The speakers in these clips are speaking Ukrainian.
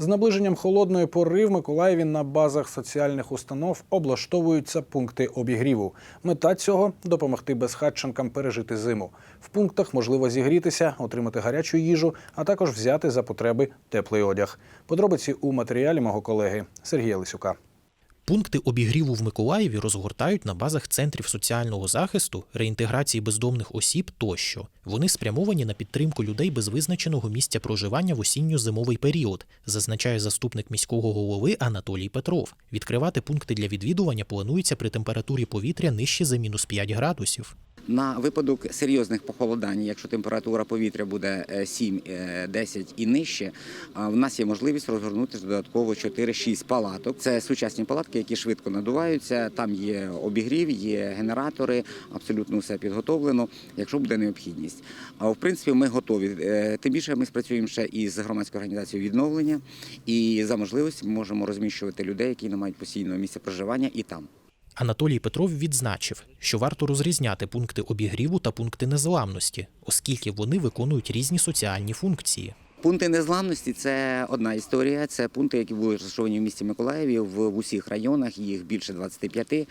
З наближенням холодної пори в Миколаєві на базах соціальних установ облаштовуються пункти обігріву. Мета цього допомогти безхатченкам пережити зиму. В пунктах можливо зігрітися, отримати гарячу їжу, а також взяти за потреби теплий одяг. Подробиці у матеріалі мого колеги Сергія Лисюка. Пункти обігріву в Миколаєві розгортають на базах центрів соціального захисту, реінтеграції бездомних осіб тощо. Вони спрямовані на підтримку людей без визначеного місця проживання в осінньо-зимовий період, зазначає заступник міського голови Анатолій Петров. Відкривати пункти для відвідування планується при температурі повітря нижче за мінус 5 градусів. На випадок серйозних похолодань, якщо температура повітря буде е, 7-10 і нижче, в нас є можливість розгорнути додатково 4-6 палаток. Це сучасні палатки, які швидко надуваються. Там є обігрів, є генератори, абсолютно все підготовлено, якщо буде необхідність. А в принципі, ми готові. Е, Тим більше ми спрацюємо ще із громадською організацією відновлення, і за можливості можемо розміщувати людей, які не мають постійного місця проживання, і там. Анатолій Петров відзначив, що варто розрізняти пункти обігріву та пункти незламності, оскільки вони виконують різні соціальні функції. Пункти незламності це одна історія. Це пункти, які були розташовані в місті Миколаєві в, усіх районах, їх більше 25. Е,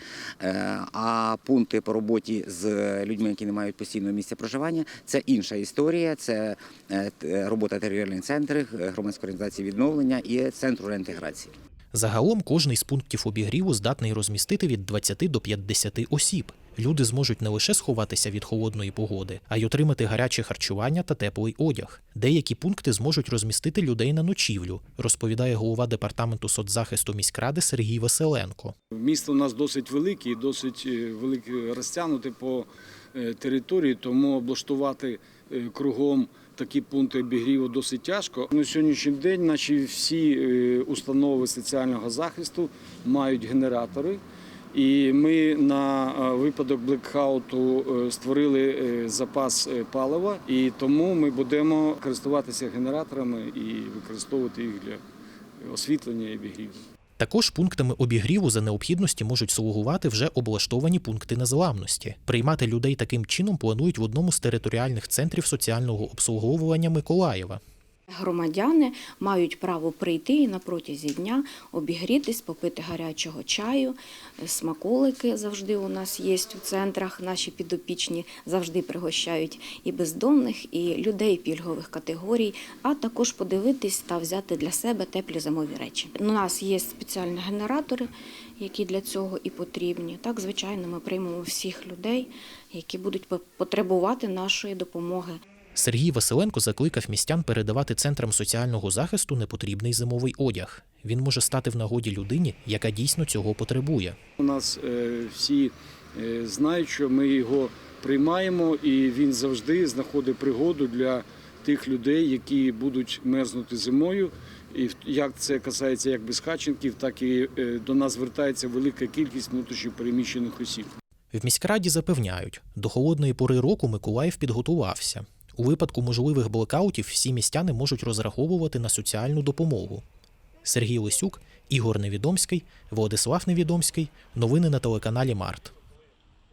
А пункти по роботі з людьми, які не мають постійного місця проживання, це інша історія. Це е, робота територіальних центрів, е, громадської організації відновлення і центру реінтеграції. Загалом кожний з пунктів обігріву здатний розмістити від 20 до 50 осіб. Люди зможуть не лише сховатися від холодної погоди, а й отримати гаряче харчування та теплий одяг. Деякі пункти зможуть розмістити людей на ночівлю, розповідає голова департаменту соцзахисту міськради Сергій Василенко. Місто у нас досить велике і досить е, велике розтягнуте по території, тому облаштувати е, кругом такі пункти обігріву досить тяжко. На сьогоднішній день наші всі е, установи соціального захисту мають генератори. І ми на е, випадок блекауту е, створили е, запас е, палива, і тому ми будемо користуватися генераторами і використовувати їх для освітлення і обігріву. Також пунктами обігріву за необхідності можуть слугувати вже облаштовані пункти незламності. Приймати людей таким чином планують в одному з територіальних центрів соціального обслуговування Миколаєва. Громадяни мають право прийти і на протязі дня обігрітись, попити гарячого чаю, смаколики завжди у нас є у центрах. Наші підопічні завжди пригощають і бездомних, і людей пільгових категорій, а також подивитись та взяти для себе теплі зимові речі. У нас є спеціальні генератори, які для цього і потрібні. Так, звичайно, ми приймемо всіх людей, які будуть потребувати нашої допомоги. Сергій Василенко закликав містян передавати центрам соціального захисту непотрібний зимовий одяг. Він може стати в нагоді людині, яка дійсно цього потребує. У нас е, всі е, знають, що ми його приймаємо, і він завжди знаходить пригоду для тих людей, які будуть мерзнути зимою. І як це касається як безхатченків, так і е, до нас звертається велика кількість внутрішньопереміщених осіб. В міськраді запевняють, до холодної пори року Миколаїв підготувався. У випадку можливих блокаутів всі містяни можуть розраховувати на соціальну допомогу. Сергій Лисюк, Ігор Невідомський, Владислав Невідомський. Новини на телеканалі Март.